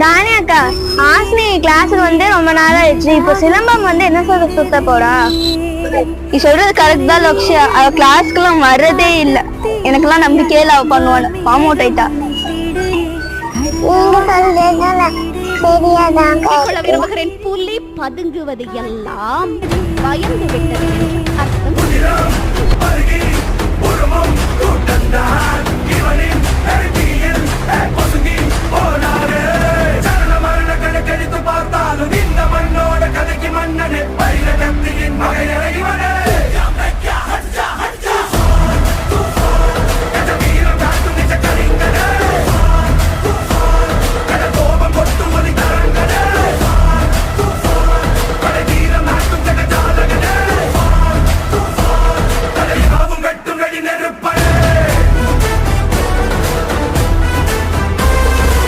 தானே அக்கா. ஆஸ்மி கிளாஸுக்கு வந்து ரொம்ப நாள் ஆயிடுச்சு இப்போ சிலம்பம் வந்து என்ன சொல்ற சுத்த போறா? நீ சொல்றது கரெக்ட் தான் லக்ஷயா. அவ கிளாஸ்க்குலாம் வர்றதே இல்ல. எனக்கெல்லாம் நம்பிக்கையே இல்ல அவ பண்ணுவான்னு. ஃபார்ம் அவுட் ஆயிட்டா சரியாதான் விரும்புகிறேன் புலி பதுங்குவது எல்லாம் பயந்து விட்டது